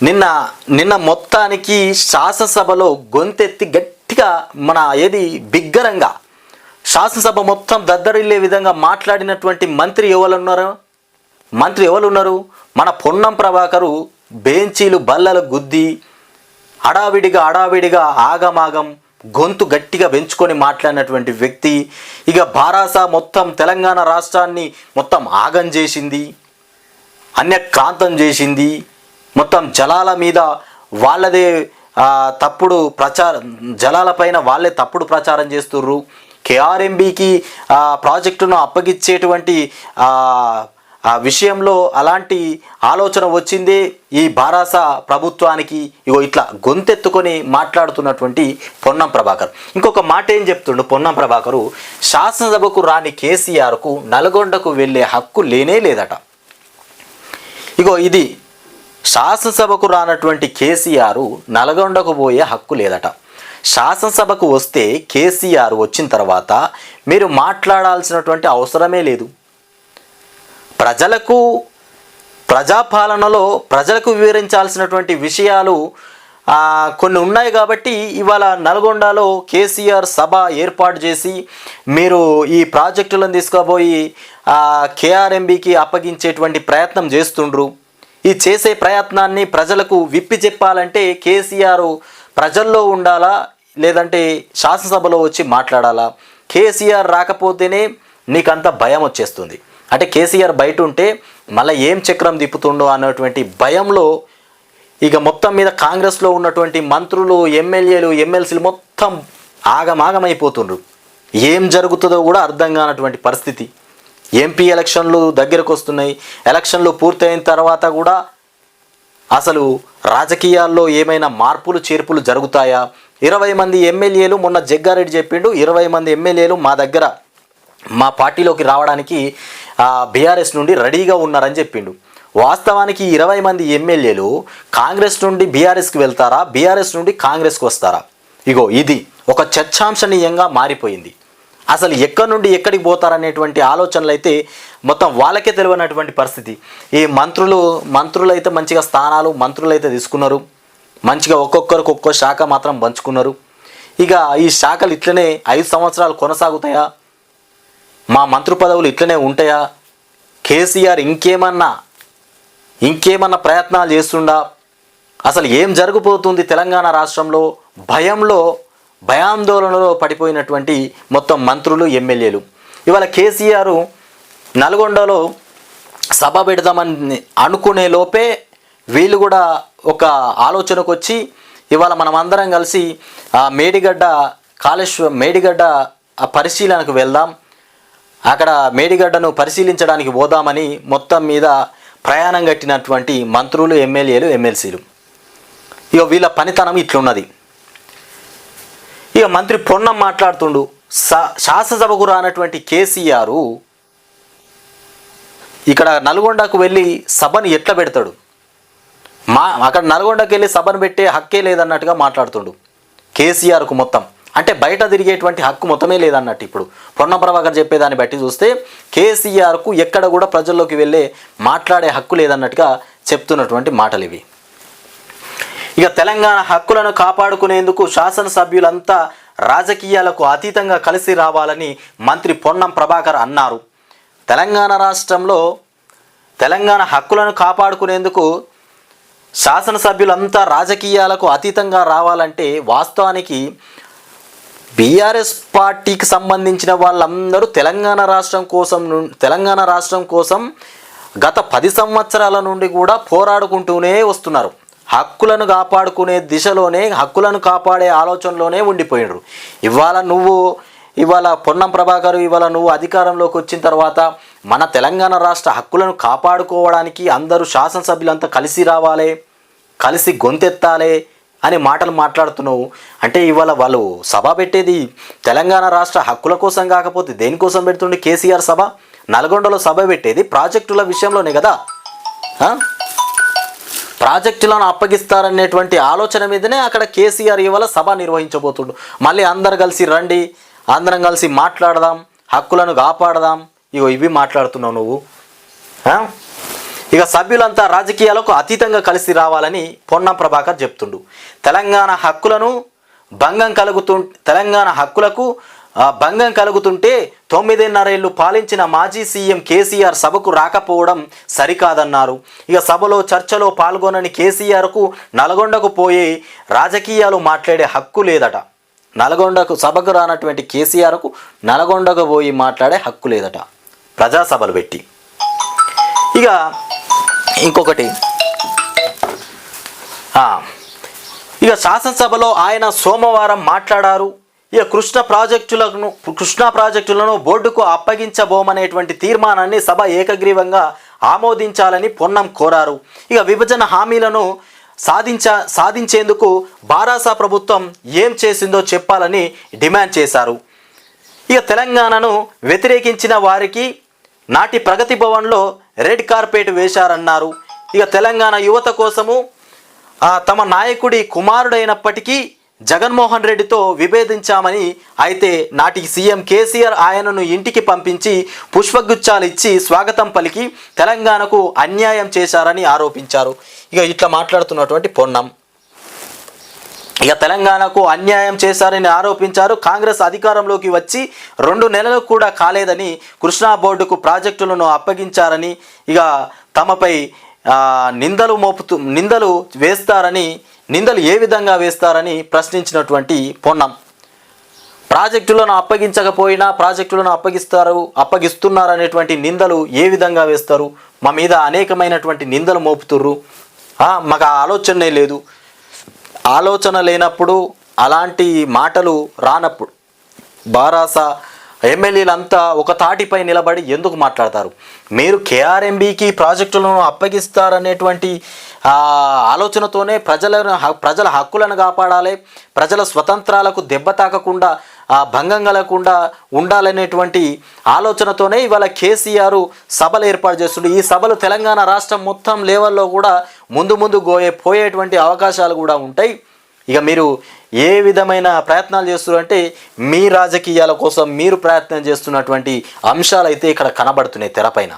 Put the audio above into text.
నిన్న నిన్న మొత్తానికి శాసనసభలో గొంతెత్తి గట్టిగా మన ఏది బిగ్గరంగా శాసనసభ మొత్తం దద్దరిల్లే విధంగా మాట్లాడినటువంటి మంత్రి ఎవరున్నారు? మంత్రి ఎవరున్నారు? మన పొన్నం ప్రభాకరు బెంచీలు బల్లలు గుద్ది అడావిడిగా అడావిడిగా ఆగమాగం గొంతు గట్టిగా పెంచుకొని మాట్లాడినటువంటి వ్యక్తి ఇక బారాసా మొత్తం తెలంగాణ రాష్ట్రాన్ని మొత్తం ఆగం చేసింది అన్యక్రాంతం చేసింది. మొత్తం జలాల మీద వాళ్ళదే తప్పుడు ప్రచారం జలాలపైన వాళ్ళే తప్పుడు ప్రచారం చేస్తుర్రు. కేఆర్ఎంబికి ప్రాజెక్టును అప్పగిచ్చేటువంటి ఆ, విషయంలో అలాంటి ఆలోచన వచ్చిందే ఈ భారాస ప్రభుత్వానికి. ఇగో ఇట్లా గొంతెత్తుకొని మాట్లాడుతున్నటువంటి పొన్నం ప్రభాకర్. ఇంకొక మాట ఏం చెప్తుండు పొన్నం ప్రభాకరు? శాసనసభకు రాని కేసీఆర్కు నల్గొండకు వెళ్ళే హక్కు లేనే లేదట. ఇగో ఇది శాసనసభకు రానటువంటి కేసీఆర్ నల్గొండకు పోయే హక్కు లేదట. శాసనసభకు వస్తే కేసీఆర్ వచ్చిన తర్వాత మీరు మాట్లాడాల్సినటువంటి అవసరమే లేదు. ప్రజలకు ప్రజాపాలనలో ప్రజలకు వివరించాల్సినటువంటి విషయాలు కొన్ని ఉన్నాయి కాబట్టి ఇవాళ నల్గొండలో కేసీఆర్ సభ ఏర్పాటు చేసి మీరు ఈ ప్రాజెక్టులను తీసుకుపోయి కేఆర్ఎంబికి అప్పగించేటువంటి ప్రయత్నం చేస్తుండ్రు. ఈ చేసే ప్రయత్నాన్ని ప్రజలకు విప్పి చెప్పాలంటే కేసీఆర్ ప్రజల్లో ఉండాలా? లేదంటే శాసనసభలో వచ్చి మాట్లాడాలా? కేసీఆర్ రాకపోతేనే నీకంత భయం వచ్చేస్తుంది. అంటే కేసీఆర్ బయట ఉంటే మళ్ళీ ఏం చక్రం తిప్పుతుండో అన్నటువంటి భయంలో ఇక మొత్తం మీద కాంగ్రెస్లో ఉన్నటువంటి మంత్రులు ఎమ్మెల్యేలు ఎమ్మెల్సీలు మొత్తం ఆగమాగమైపోతుండ్రు. ఏం జరుగుతుందో కూడా అర్థం కానటువంటి పరిస్థితి. ఎంపీ ఎలక్షన్లు దగ్గరకు వస్తున్నాయి. ఎలక్షన్లు పూర్తయిన తర్వాత కూడా అసలు రాజకీయాల్లో ఏమైనా మార్పులు చేర్పులు జరుగుతాయా? ఇరవై మంది ఎమ్మెల్యేలు మొన్న జగ్గారెడ్డి చెప్పిండు. ఇరవై మంది ఎమ్మెల్యేలు మా దగ్గర మా పార్టీలోకి రావడానికి బీఆర్ఎస్ నుండి రెడీగా ఉన్నారని చెప్పిండు. వాస్తవానికి ఇరవై మంది ఎమ్మెల్యేలు కాంగ్రెస్ నుండి బీఆర్ఎస్కి వెళ్తారా? బీఆర్ఎస్ నుండి కాంగ్రెస్కి వస్తారా? ఇగో ఇది ఒక చర్చాంశనీయంగా మారిపోయింది. అసలు ఎక్కడి నుండి ఎక్కడికి పోతారనేటువంటి ఆలోచనలు అయితే మొత్తం వాళ్ళకే తెలియనటువంటి పరిస్థితి. ఈ మంత్రులు మంత్రులు అయితే మంచిగా స్థానాలు మంత్రులు అయితే తీసుకున్నారు. మంచిగా ఒక్కొక్కరికి ఒక్కో శాఖ మాత్రం పంచుకున్నారు. ఇక ఈ శాఖలు ఇట్లనే ఐదు సంవత్సరాలు కొనసాగుతాయా? మా మంత్రి పదవులు ఇట్లనే ఉంటాయా? కేసీఆర్ ఇంకేమన్నా ఇంకేమన్నా ప్రయత్నాలు చేస్తుండా? అసలు ఏం జరగబోతుంది తెలంగాణ రాష్ట్రంలో? భయంలో భయాందోళనలో పడిపోయినటువంటి మొత్తం మంత్రులు ఎమ్మెల్యేలు. ఇవాళ కేసీఆర్ నల్గొండలో సభ పెడదామని అనుకునే లోపే వీళ్ళు కూడా ఒక ఆలోచనకు వచ్చి ఇవాళ మనం అందరం కలిసి ఆ మేడిగడ్డ కాళేశ్వర మేడిగడ్డ ఆ పరిశీలనకు వెళ్దాం. అక్కడ మేడిగడ్డను పరిశీలించడానికి పోదామని మొత్తం మీద ప్రయాణం కట్టినటువంటి మంత్రులు ఎమ్మెల్యేలు ఎమ్మెల్సీలు. ఇక వీళ్ళ పనితనం ఇట్లున్నది. ఇక మంత్రి పొన్నం మాట్లాడుతుండు. శాసనసభకు రానటువంటి కేసీఆర్ ఇక్కడ నల్గొండకు వెళ్ళి సభను ఎట్లా పెడతాడు? మా అక్కడ నల్గొండకు వెళ్ళి సభను పెట్టే హక్కే లేదన్నట్టుగా మాట్లాడుతుండు కేసీఆర్కు మొత్తం. అంటే బయట తిరిగేటువంటి హక్కు మొత్తమే లేదన్నట్టు ఇప్పుడు. పొన్న ప్రభాకర్ చెప్పేదాన్ని బట్టి చూస్తే కేసీఆర్కు ఎక్కడ కూడా ప్రజల్లోకి వెళ్ళే మాట్లాడే హక్కు లేదన్నట్టుగా చెప్తున్నటువంటి మాటలు ఇవి ఇక తెలంగాణ హక్కులను కాపాడుకునేందుకు శాసనసభ్యులంతా రాజకీయాలకు అతీతంగా కలిసి రావాలని మంత్రి పొన్నం ప్రభాకర్ అన్నారు. తెలంగాణ రాష్ట్రంలో తెలంగాణ హక్కులను కాపాడుకునేందుకు శాసనసభ్యులంతా రాజకీయాలకు అతీతంగా రావాలంటే వాస్తవానికి బీఆర్ఎస్ పార్టీకి సంబంధించిన వాళ్ళందరూ తెలంగాణ రాష్ట్రం కోసం తెలంగాణ రాష్ట్రం కోసం గత పది సంవత్సరాల నుండి కూడా పోరాడుకుంటూనే వస్తున్నారు. హక్కులను కాపాడుకునే దిశలోనే హక్కులను కాపాడే ఆలోచనలోనే ఉండిపోయినరు. ఇవాళ నువ్వు ఇవాళ పొన్నం ప్రభాకర్ ఇవాళ నువ్వు అధికారంలోకి వచ్చిన తర్వాత మన తెలంగాణ రాష్ట్ర హక్కులను కాపాడుకోవడానికి అందరూ శాసనసభ్యులంతా కలిసి రావాలి కలిసి గొంతెత్తాలి అని మాటలు మాట్లాడుతున్నావు. అంటే ఇవాళ వాళ్ళు సభ పెట్టేది తెలంగాణ రాష్ట్ర హక్కుల కోసం కాకపోతే దేనికోసం పెడుతుండే కేసీఆర్ సభ? నల్గొండలో సభ పెట్టేది ప్రాజెక్టుల విషయంలోనే కదా? ప్రాజెక్టులను అప్పగిస్తారనేటువంటి ఆలోచన మీదనే అక్కడ కేసీఆర్ ఇవాళ సభ నిర్వహించబోతుండు. మళ్ళీ అందరు కలిసి రండి అందరం కలిసి మాట్లాడదాం హక్కులను కాపాడదాం. ఇగో ఇవి మాట్లాడుతున్నావు నువ్వు. ఇక సభ్యులంతా రాజకీయాలకు అతీతంగా కలిసి రావాలని పొన్నం ప్రభాకర్ చెప్తుండు. తెలంగాణ హక్కులను భంగం కలుగుతు తెలంగాణ హక్కులకు భంగం కలుగుతుంటే తొమ్మిదిన్నరేళ్ళు పాలించిన మాజీ సీఎం కేసీఆర్ సభకు రాకపోవడం సరికాదన్నారు. ఇక సభలో చర్చలో పాల్గొనని కేసీఆర్కు నల్గొండకు పోయే రాజకీయాలు మాట్లాడే హక్కు లేదట. నల్గొండకు సభకు రానటువంటి కేసీఆర్కు నల్గొండకు పోయి మాట్లాడే హక్కు లేదట. ప్రజాసభలు పెట్టి. ఇక ఇంకొకటి. ఇక శాసనసభలో ఆయన సోమవారం మాట్లాడారు. ఇక కృష్ణ ప్రాజెక్టులను కృష్ణా ప్రాజెక్టులను బోర్డుకు అప్పగించబోమనేటువంటి తీర్మానాన్ని సభ ఏకగ్రీవంగా ఆమోదించాలని పొన్నం కోరారు. ఇక విభజన హామీలను సాధించ సాధించేందుకు బారాసా ప్రభుత్వం ఏం చేసిందో చెప్పాలని డిమాండ్ చేశారు. ఇక తెలంగాణను వ్యతిరేకించిన వారికి నాటి ప్రగతి భవన్లో రెడ్ కార్పెట్ వేశారన్నారు. ఇక తెలంగాణ యువత కోసము తమ నాయకుడి కుమారుడైనప్పటికీ జగన్మోహన్ రెడ్డితో విభేదించామని అయితే నాటి సీఎం కేసీఆర్ ఆయనను ఇంటికి పంపించి పుష్పగుచ్చాలు ఇచ్చి స్వాగతం పలికి తెలంగాణకు అన్యాయం చేశారని ఆరోపించారు. ఇక ఇట్లా మాట్లాడుతున్నటువంటి పొన్నం. ఇక తెలంగాణకు అన్యాయం చేశారని ఆరోపించారు. కాంగ్రెస్ అధికారంలోకి వచ్చి రెండు నెలలు కూడా కాలేదని కృష్ణా బోర్డుకు ప్రాజెక్టులను అప్పగించారని ఇక తమపై నిందలు మోపుతూ నిందలు వేస్తారని నిందలు ఏ విధంగా వేస్తారని ప్రశ్నించినటువంటి పొన్నం. ప్రాజెక్టులను అప్పగించకపోయినా ప్రాజెక్టులను అప్పగిస్తారు అప్పగిస్తున్నారు అనేటువంటి నిందలు ఏ విధంగా వేస్తారు? మా మీద అనేకమైనటువంటి నిందలు మోపుతుర్రు. మాకు ఆ ఆలోచనే లేదు. ఆలోచన లేనప్పుడు అలాంటి మాటలు రానప్పుడు బారాస ఎమ్మెల్యేలంతా ఒక తాటిపై నిలబడి ఎందుకు మాట్లాడతారు? మీరు కేఆర్ఎంబికి ప్రాజెక్టులను అప్పగిస్తారనేటువంటి ఆలోచనతోనే ప్రజలను ప్రజల హక్కులను కాపాడాలి ప్రజల స్వతంత్రాలకు దెబ్బ తాకకుండా భంగం కలగకుండా ఉండాలనేటువంటి ఆలోచనతోనే ఇవాళ కేసీఆర్ సభలు ఏర్పాటు చేస్తుండే. ఈ సభలు తెలంగాణ రాష్ట్రం మొత్తం లెవెల్లో కూడా ముందు ముందు గోయే పోయేటువంటి అవకాశాలు కూడా ఉంటాయి. ఇక మీరు ఏ విధమైన ప్రయత్నాలు చేస్తున్నారు అంటే మీ రాజకీయాల కోసం మీరు ప్రయత్నం చేస్తున్నటువంటి అంశాలు అయితే ఇక్కడ కనబడుతున్నాయి తెరపైన.